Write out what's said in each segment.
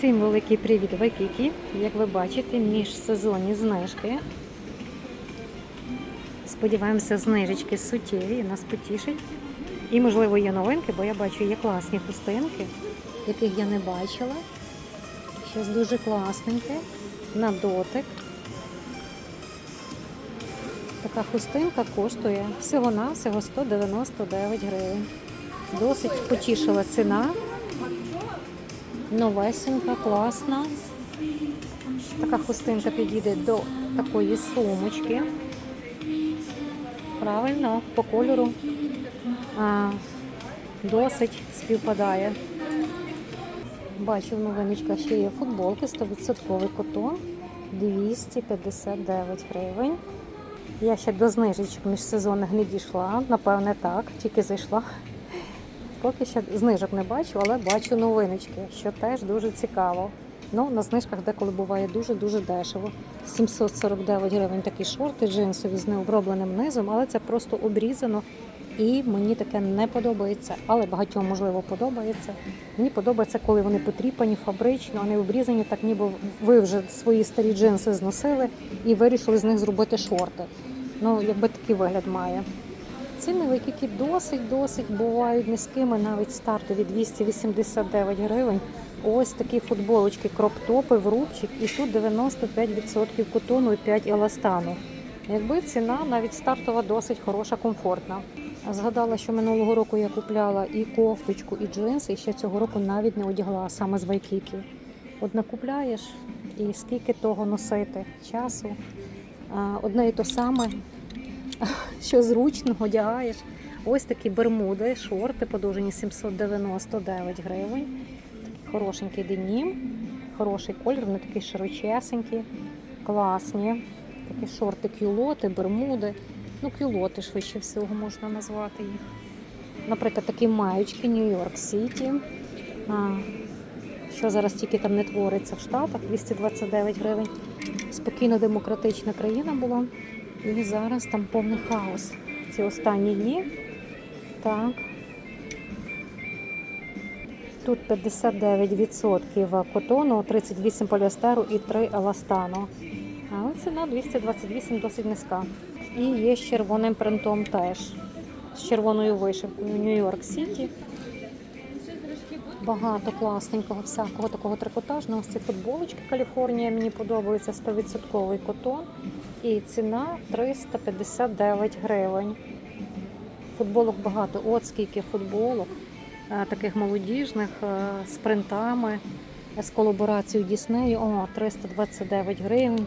Всім великий привіт, Вайкікі. Як ви бачите, міжсезонні знижки. Сподіваємося, знижечки суттєві, нас потішать. І, можливо, є новинки, бо я бачу, є класні хустинки, яких я не бачила. Щось дуже класненьке. На дотик. Така хустинка коштує всього-навсього 199 гривень. Досить потішила ціна. Новесенька, класна. Така хустинка підійде до такої сумочки. Правильно, по кольору а, досить співпадає. Бачу в новиночках ще є футболки 100% котон 259 гривень. Я ще до знижечок міжсезонних не дійшла, напевне, так, тільки зайшла. Поки що знижок не бачу, але бачу новиночки, що теж дуже цікаво. Ну, на знижках деколи буває дуже-дуже дешево. 749 гривень такі шорти джинсові з необробленим низом, але це просто обрізано. І мені таке не подобається, але багатьом можливо подобається. Мені подобається, коли вони потріпані фабрично, вони обрізані, так ніби ви вже свої старі джинси зносили і вирішили з них зробити шорти. Ну, якби такий вигляд має. Ціни які досить-досить бувають низькими, навіть стартові 289 гривень. Ось такі футболочки, кроп-топи в рубчик, і тут 95% котону і 5 еластану. Якби ціна навіть стартова досить хороша, комфортна. Згадала, що минулого року я купляла і кофточку, і джинси, і ще цього року навіть не одягла саме з Вайкікі. От накупляєш і скільки того носити часу. Одне і то саме, що зручно одягаєш. Ось такі бермуди, шорти подовжені 799 гривень. Хорошенький денім, хороший колір, вони такі широчесенькі, класні. Такі шорти, кюлоти, бермуди. Ну, кюлоти швидше всього можна назвати їх. Наприклад, такі маючки Нью-Йорк Сіті. Що зараз тільки там не твориться в Штатах, 229 гривень. Спокійно демократична країна була. І зараз там повний хаос. Ці останні дні. Так. Тут 59% котону, 38 поліестеру і 3 еластану. Але ціна 228 досить низька. І є з червоним принтом теж. З червоною вишивкою Нью-Йорк Сіті. Багато класненького, всякого такого трикотажного. Ось ці футболочки Каліфорнія мені подобаються 100% котон. І ціна 359 гривень. Футболок багато. От скільки футболок, е, таких молодіжних е, з принтами, з колаборацією Діснею. О, 329 гривень.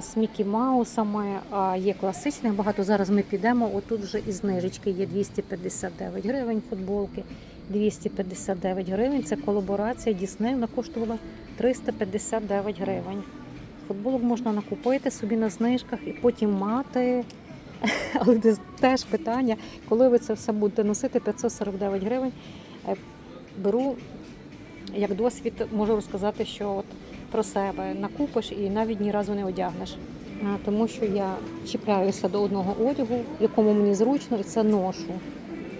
З Мікі Маусами, а є класичних багато. Зараз ми підемо. Отут вже і знижечки є 259 гривень футболки. 259 гривень. Це колаборація Діснею. Вона коштувала 359 гривень. Футболок можна накупити собі на знижках і потім мати. Але це теж питання, коли ви це все будете носити, 549 гривень. Е, Беру як досвід, можу розказати, що от про себе накупиш і навіть ні разу не одягнеш. Тому що я чіпляюся до одного одягу, якому мені зручно, і це ношу.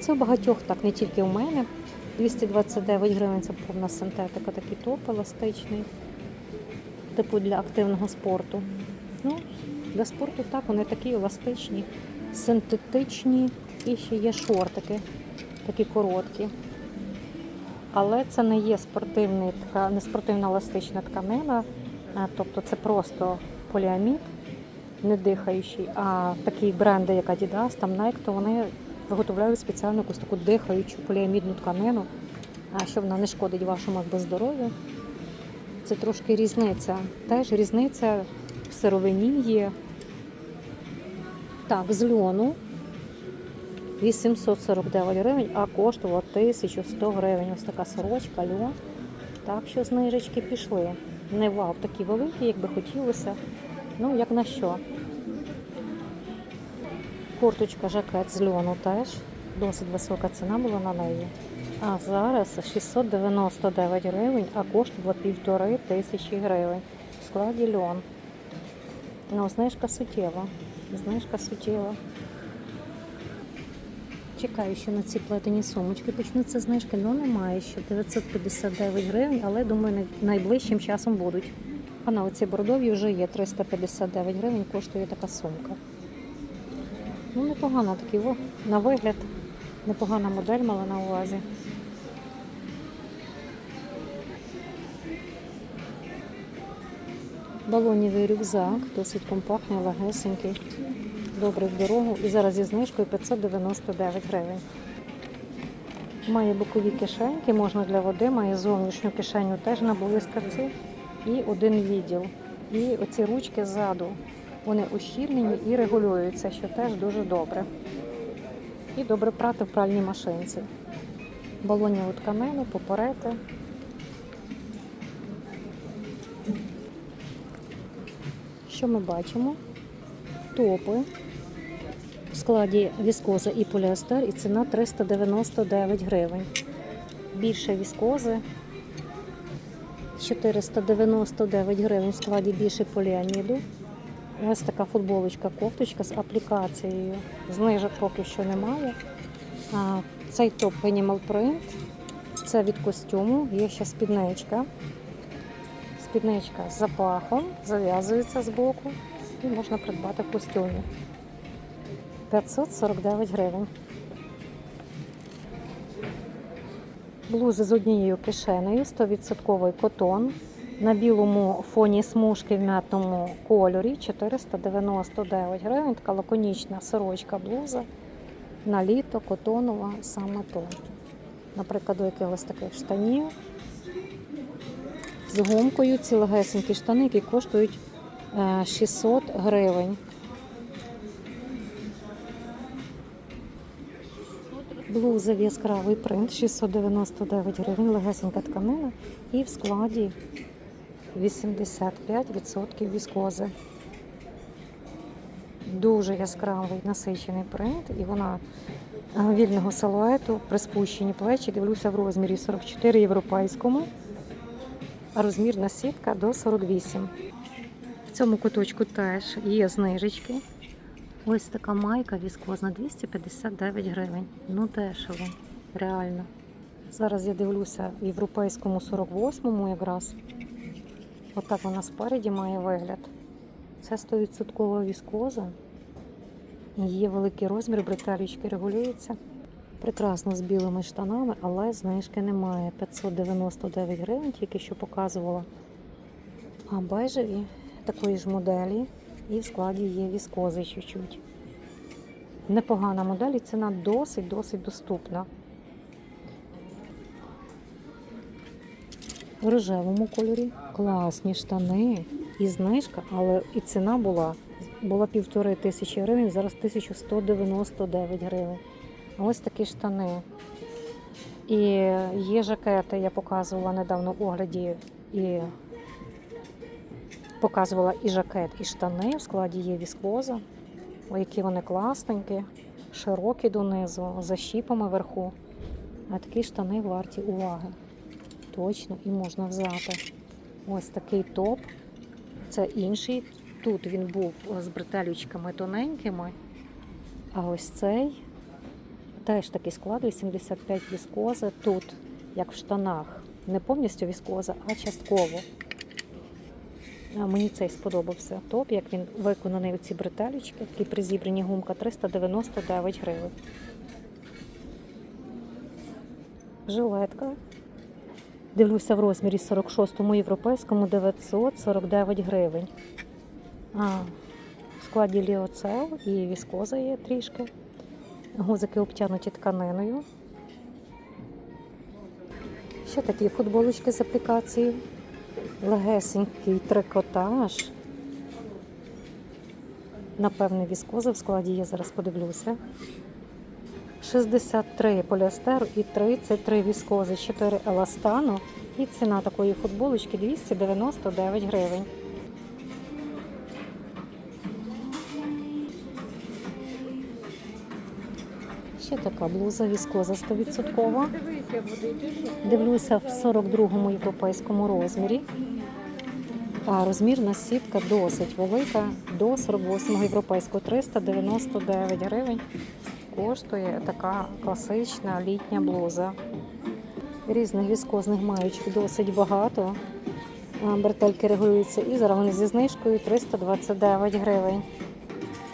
Це у багатьох так, не тільки у мене. 229 гривень це повна синтетика, такий топ еластичний, типу для активного спорту. Ну, Для спорту так, вони такі еластичні, синтетичні і ще є шортики, такі короткі. Але це не є спортивний, така, не спортивна еластична тканина, тобто це просто поліамід, не дихаючий, а такі бренди, як Adidas, там Nike, то вони виготовляють спеціальну якусь таку дихаючу поліамідну тканину, що вона не шкодить вашому здоров'ю. Це трошки різниця. Теж різниця в сировині є. Так, з льону 849 гривень, а коштувала 1100 гривень. Ось така сорочка, льон. Так що знижечки пішли. Не вау, такі великі, як би хотілося. Ну, як на що. Курточка, жакет з льону теж. Досить висока ціна була на неї. А зараз 699 гривень, а коштувала півтори тисячі гривень. В складі льон. Ну, знижка суттєва. Знижка суттєва. Чекаю, що на ці плетені сумочки почнуться знижки, але немає ще 959 гривень, але думаю, найближчим часом будуть. А на оці бордові вже є 359 гривень, коштує така сумка. Ну, непогано такий, на вигляд, непогана модель мала на увазі. Балонівий рюкзак, досить компактний, легесенький, добрий в дорогу. І зараз зі знижкою 599 гривень. Має бокові кишеньки, можна для води, має зовнішню кишеню теж на блискавці і один відділ. І оці ручки ззаду, вони ущільнені і регулюються, що теж дуже добре. І добре прати в пральній машинці. Балоніву тканину, поперети. Що ми бачимо? Топи в складі віскоза і поліестер, і ціна 399 гривень. Більше віскози 499 гривень в складі більше поліаміду. Ось така футболочка, кофточка з аплікацією. Знижок поки що немає. А, цей топ Animal Print. Це від костюму. Є ще спідничка. Спідничка з запахом, зав'язується з боку і можна придбати в костюмі. 549 гривень. Блузи з однією кишенею, 100% котон. На білому фоні смужки в м'ятному кольорі 499 гривень. Така лаконічна сорочка блуза. На літо котонова, саме то. Наприклад, до якихось таких штанів з гумкою ці легесенькі штани, які коштують е, 600 гривень. Блуза яскравий принт 699 гривень, легесенька тканина і в складі 85% віскози. Дуже яскравий насичений принт, і вона е, вільного силуету, приспущені плечі. Дивлюся в розмірі 44 європейському, а розмірна сітка до 48. В цьому куточку теж є знижечки. Ось така майка віскозна 259 гривень. Ну дешево, реально. Зараз я дивлюся в європейському 48-му якраз. Отак вона спереді має вигляд. Це 100% віскоза. Є великий розмір, бретелічки регулюються. Прекрасно з білими штанами, але знижки немає. 599 гривень, тільки що показувала. А бежеві такої ж моделі. І в складі є віскози чуть-чуть. Непогана модель і ціна досить-досить доступна. В рожевому кольорі класні штани і знижка, але і ціна була, була півтори тисячі гривень, зараз 1199 гривень. Ось такі штани. І є жакети, я показувала недавно в огляді і показувала і жакет, і штани. В складі є віскоза. Які вони класненькі, широкі донизу, за щіпами вверху. А такі штани варті уваги. Точно і можна взяти. Ось такий топ. Це інший. Тут він був з бретелючками тоненькими. А ось цей теж такий склад 85 віскози. Тут, як в штанах, не повністю віскоза, а частково. Мені цей сподобався топ, як він виконаний у ці бретелечки, такі призібрані гумка 399 гривень. Жилетка. Дивлюся в розмірі 46-му європейському 949 гривень. А, в складі ліоцел і віскоза є трішки. Гузики обтянуті тканиною. Ще такі футболочки з аплікацією. Легесенький трикотаж. Напевне, віскоза в складі є, зараз подивлюся. 63 поліестеру і 33 віскози, 4 еластану. І ціна такої футболочки 299 гривень. Ще така блуза віскоза 100%. Дивлюся в 42-му європейському розмірі. А розмірна сітка досить велика, до 48-го європейського 399 гривень. коштує така класична літня блуза. Різних віскозних маючок досить багато. Бретельки регулюються і зараз зі знижкою 329 гривень.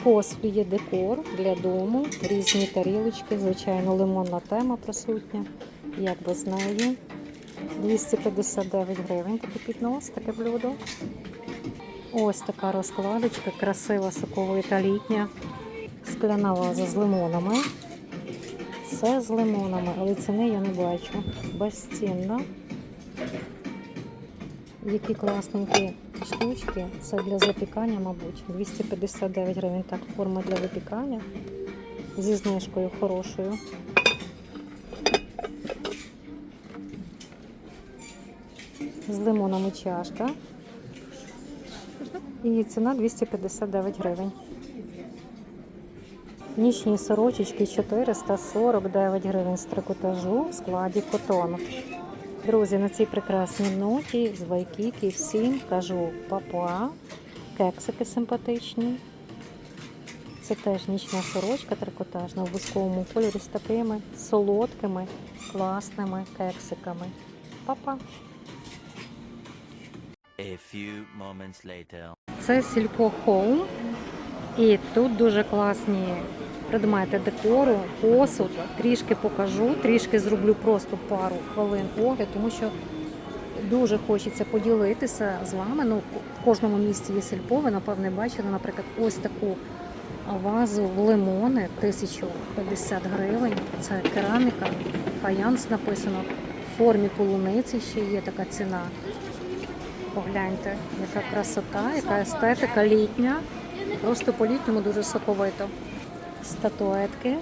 В є декор для дому, різні тарілочки, звичайно, лимонна тема присутня, як без неї. 259 гривень такий піднос, таке блюдо. Ось така розкладочка, красива соковита літня, скляна ваза з лимонами. Все з лимонами, але ціни я не бачу. Безцінна. Які класненькі штучки. Це для запікання, мабуть. 259 гривень. Так, форма для випікання зі знижкою хорошою. З лимонами чашка. І ціна 259 гривень. Нічні сорочечки 449 гривень з трикотажу в складі котону. Друзі, на цій прекрасній ноті з Вайкіки всім кажу папа, кексики симпатичні. Це теж нічна сорочка трикотажна в бусковому кольорі з такими солодкими, класними кексиками. Папа. A few moments later. Це Сілько Хоум. І тут дуже класні предмети декору, посуд. Трішки покажу, трішки зроблю просто пару хвилин огляд, тому що дуже хочеться поділитися з вами. Ну, в кожному місті є сільпо. Ви, напевне, бачили, наприклад, ось таку вазу в лимони 1050 гривень. Це кераміка, фаянс написано. В формі полуниці ще є така ціна. Погляньте, яка красота, яка естетика літня. Просто по-літньому дуже соковито. Статуетки.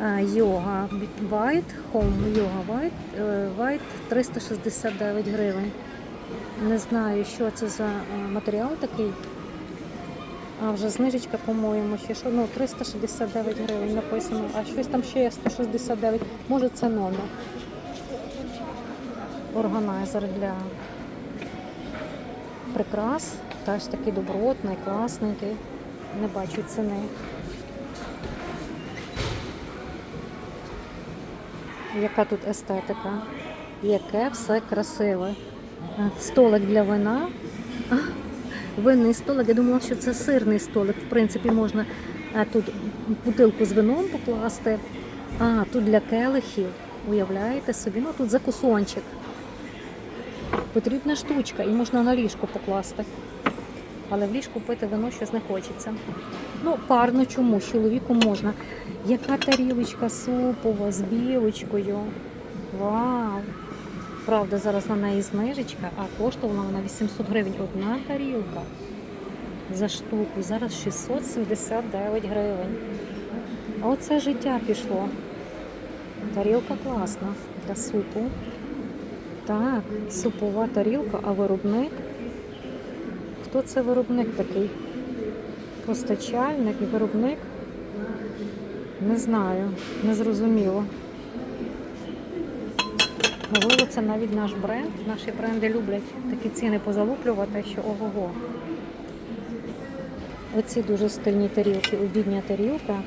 Е, Йога White, Home е, White 369 гривень. Не знаю, що це за е, матеріал такий. А вже знижечка, по-моєму, ще що ну 369 гривень написано, а щось там ще є 169. Може це номер. Органайзер для прикрас. Теж такий добротний, класненький. Не бачу ціни. Яка тут естетика? Яке все красиве. Столик для вина. Винний столик. Я думала, що це сирний столик. В принципі, можна тут бутилку з вином покласти. А, тут для келихів. Уявляєте собі? Ну тут закусончик. Потрібна штучка і можна на ліжко покласти. Але в ліжку пити вино щось не хочеться. Ну, парно чому? З чоловіком можна. Яка тарілочка супова з білочкою. Вау! Правда, зараз на неї знижечка, а коштувала вона 800 гривень. Одна тарілка за штуку. Зараз 679 гривень. Оце життя пішло. Тарілка класна для супу. Так, супова тарілка, а виробник. Хто це виробник такий? Постачальник і виробник? Не знаю, не зрозуміло. Можливо, це навіть наш бренд. Наші бренди люблять такі ціни позалуплювати, що ого-го. Оці дуже стильні тарілки, обідня тарілка.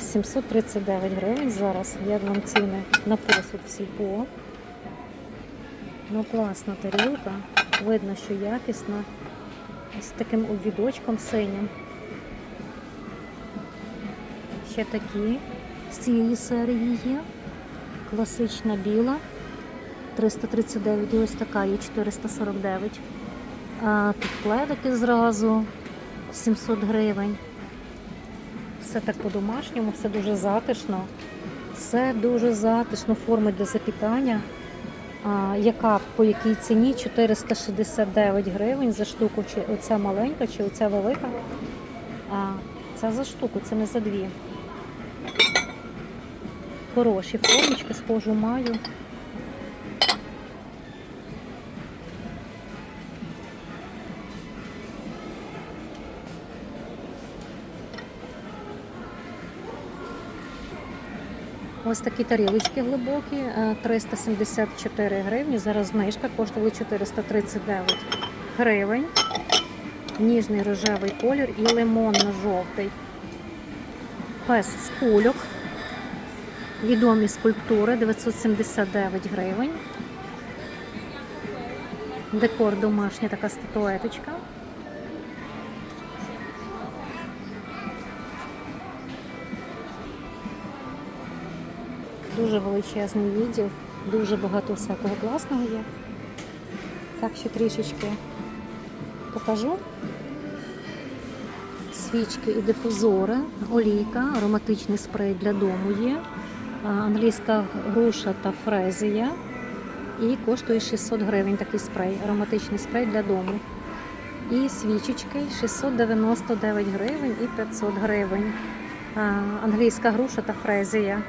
739 гривень зараз. Як вам ціни на посуд в сільпо. Ну, класна тарілка. Видно, що якісна. З таким обвідочком синім. Ще такі з цієї серії є. Класична біла. 339 і ось така є 449. А, тут пледики зразу 700 гривень. Все так по-домашньому, все дуже затишно. Все дуже затишно, форми для запікання. А, яка по якій ціні 469 гривень за штуку, чи оця маленька, чи оця велика. А, це за штуку, це не за дві. Хороші формочки, схожу маю. Ось такі тарілочки глибокі, е, 374 гривні. Зараз знижка коштували 439 гривень. Ніжний рожевий колір і лимонно-жовтий. Пес з кульок. Відомі скульптури 979 гривень. Декор домашня така статуеточка. Дуже величезний відділ, дуже багато всякого класного є. Так що трішечки покажу. Свічки і дифузори, олійка, ароматичний спрей для дому є, англійська груша та фрезія. І коштує 600 гривень такий спрей, ароматичний спрей для дому. І свічечки 699 гривень і 500 гривень. Англійська груша та фрезія.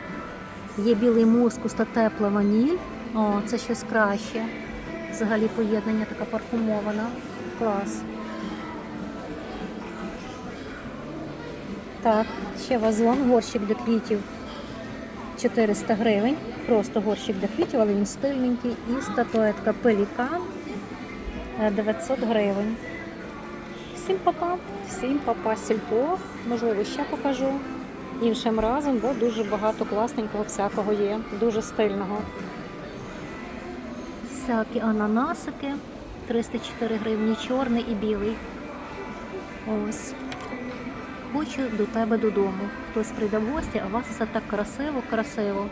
Є білий мускус та тепла ваніль. О, це щось краще. Взагалі поєднання така парфумована. Клас. Так, ще вазон, горщик для квітів 400 гривень. Просто горщик для квітів, але він стильненький. І статуетка пелікан е, 900 гривень. Всім папа, всім папа сільпо. Можливо, ще покажу іншим разом, бо дуже багато класненького всякого є, дуже стильного. Всякі ананасики 304 гривні, чорний і білий. Ось. Хочу до тебе додому. Хтось прийде в гості, а вас все так красиво, красиво.